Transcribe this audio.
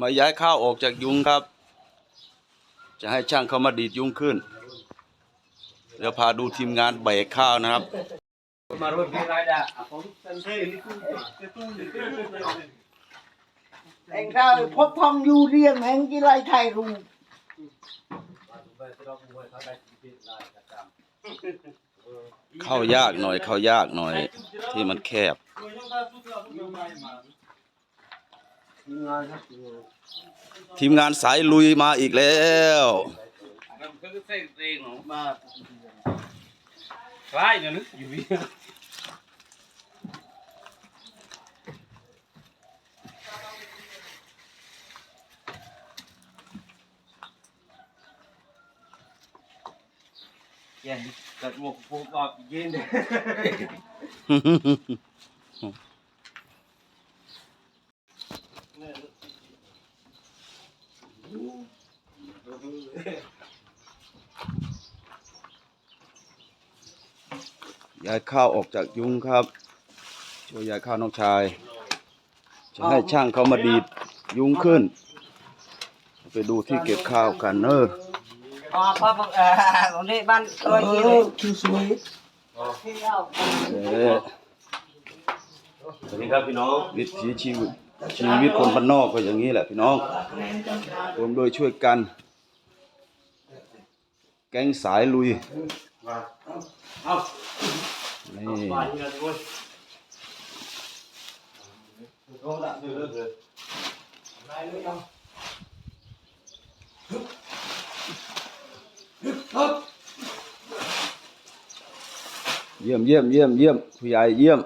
มาย้ายข้าวออกจากยุงครับ จะให้ช่างเขามาดีดยุงขึ้น เดี๋ยวพาดูทีมงานแบกข้าวนะครับ Marut di rada. Apa sensei ini tuh itu itu. เองถ้าพบทองอยู่เรียงแห่งกีฬาไทยรูปเข้ายากหน่อยเข้ายากหน่อยที่มันแคบ ทีมงานสายลุยมาอีกแล้วมันคือเส้นเองล้ายนี่นึกอยู่นี่เย็นตัดหมวกปุ๊บออกเยายข้าวออกจากยุงครับ ช่วยย้ายข้าวน้องชาย จะให้ช่างเขามาดีดยุงขึ้น ไปดูที่เก็บข้าวกันเนอะอ๋อพ่อบอกเออผมนี่บ้านเอตัวนี้อคิวสวยเอ๊ะสวัสดีครับพี่น้องวิถีชีวิตชีวิตคนบ้านนอกก็อย่างนี้แหละพี่น้องรวมโดวยช่วยกัน แก๊งสายลุยเอานี่บ้านกันด้วยโอ้ละเดือดเลยเยี่ยมเยี่ยมเยี่ยมเยี่ยมผู้ใหญ่เยี่ยม